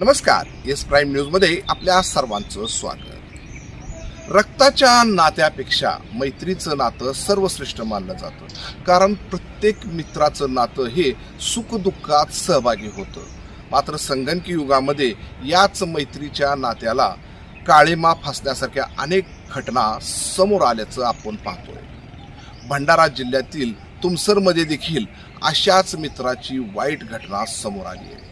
नमस्कार. Yes prime न्यूजमध्ये आपल्या सर्वांचं स्वागत. रक्ताच्या नात्यापेक्षा मैत्रीचं नातं सर्वश्रेष्ठ मानलं जातं. कारण प्रत्येक मित्राचं नातं हे सुखदुःखात सहभागी होतं. मात्र संगणकी युगामध्ये याच मैत्रीच्या नात्याला काळेमा फासण्यासारख्या अनेक घटना समोर आल्याचं आपण पाहतोय. भंडारा जिल्ह्यातील तुमसरमध्ये देखील अशाच मित्राची वाईट घटना समोर आली आहे.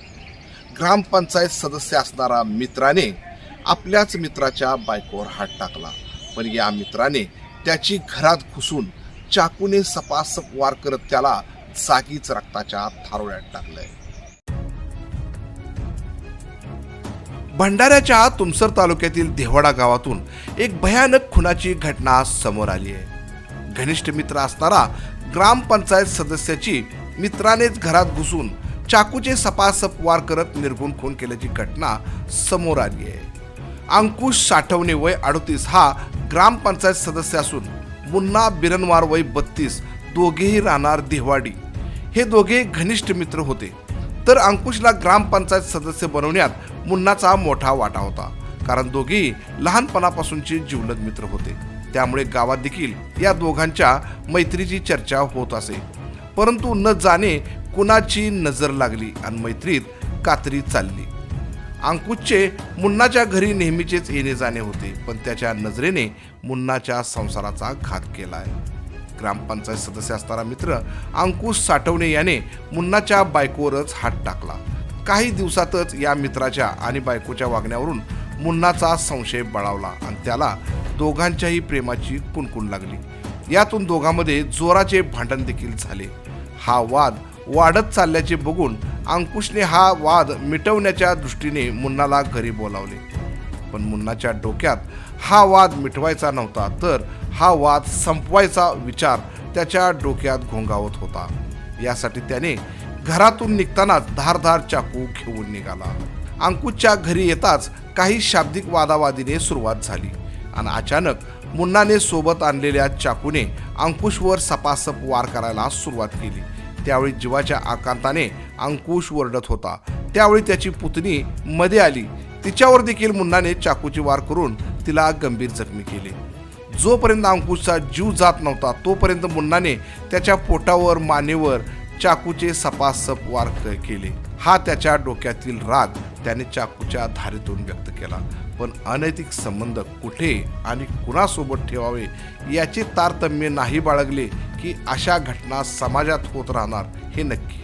ग्रामपंचायत सदस्य असणारा मित्राने आपल्याच मित्राच्या बायकोवर हात टाकला. पण या मित्राने त्याची घरात घुसून चाकूने सपासप वार करत त्याला जागीच रक्ताच्या थारोळ्यात टाकलंय. भंडाऱ्याच्या तुमसर तालुक्यातील देवाडा गावातून एक भयानक खुनाची घटना समोर आली आहे. घनिष्ठ मित्र असणारा ग्रामपंचायत सदस्याची मित्रानेच घरात घुसून चाकूचे सपासप वार करत निर्गुण खून केल्याची घटना समोर आली आहे. अंकुश साठवणे वय अडतीस हा ग्रामपंचायत सदस्य असून मुन्ना बिरनवार वय बत्तीस दोघेही राहणार देवाडी. हे दोघे घनिष्ठ मित्र होते. तर अंकुशला ग्रामपंचायत सदस्य बनवण्यात मुन्नाचा मोठा वाटा होता कारण दोघेही लहानपणापासूनचे जीवलग मित्र होते. त्यामुळे गावात देखील या दोघांच्या मैत्रीची चर्चा होत असे. परंतु न जाणे कुणाची नजर लागली आणि मैत्रीत कात्री चालली. अंकुशचे मुन्नाच्या घरी नेहमीचेच येणे जाणे होते पण त्याच्या नजरेने मुन्नाच्या संसाराचा घात केलाय. ग्रामपंचायत सदस्य असणारा मित्र अंकुश साठवणे याने मुन्नाच्या बायकोवरच हात टाकला. काही दिवसातच या मित्राच्या आणि बायकोच्या वागण्यावरून मुन्नाचा संशय बळावला आणि त्याला दोघांच्याही प्रेमाची कुणकुण लागली. यातून दोघांमध्ये जोराचे भांडण देखील झाले. हा वाद वाढत चालल्याचे बघून अंकुशने हा वाद मिटवण्याच्या दृष्टीने मुन्नाला घरी बोलावले. पण मुन्नाच्या डोक्यात हा वाद मिटवायचा नव्हता तर हा वाद संपवायचा विचार त्याच्या डोक्यात घोंगावत होता. यासाठी त्याने घरातून निघतानाच धारधार चाकू घेऊन निघाला. अंकुशच्या घरी येताच काही शाब्दिक वादावादीने सुरुवात झाली आणि अचानक मुन्नाने सोबत आणलेल्या चाकूने अंकुशवर सपासप वार करायला सुरुवात केली. त्यावेळी जीवाच्या आकांताने अंकुश वरडत होता. त्यावेळी त्याची पुतणी मध्ये आली. तिच्यावर देखील मुन्नाने चाकूची वार करून तिला गंभीर जखमी केले. जोपर्यंत अंकुशचा जीव जात नव्हता तोपर्यंत मुन्नाने त्याच्या पोटावर मानेवर चाकूचे सपासप वार केले. हा त्याच्या डोक्यातील राग त्याने चाकूच्या धारेतून व्यक्त केला. पण अनैतिक संबंध कुठे आणि कुणासोबत ठेवावे याचे तारतम्य नाही बाळगले की अशा घटना समाजात होत राहणार हे नक्की.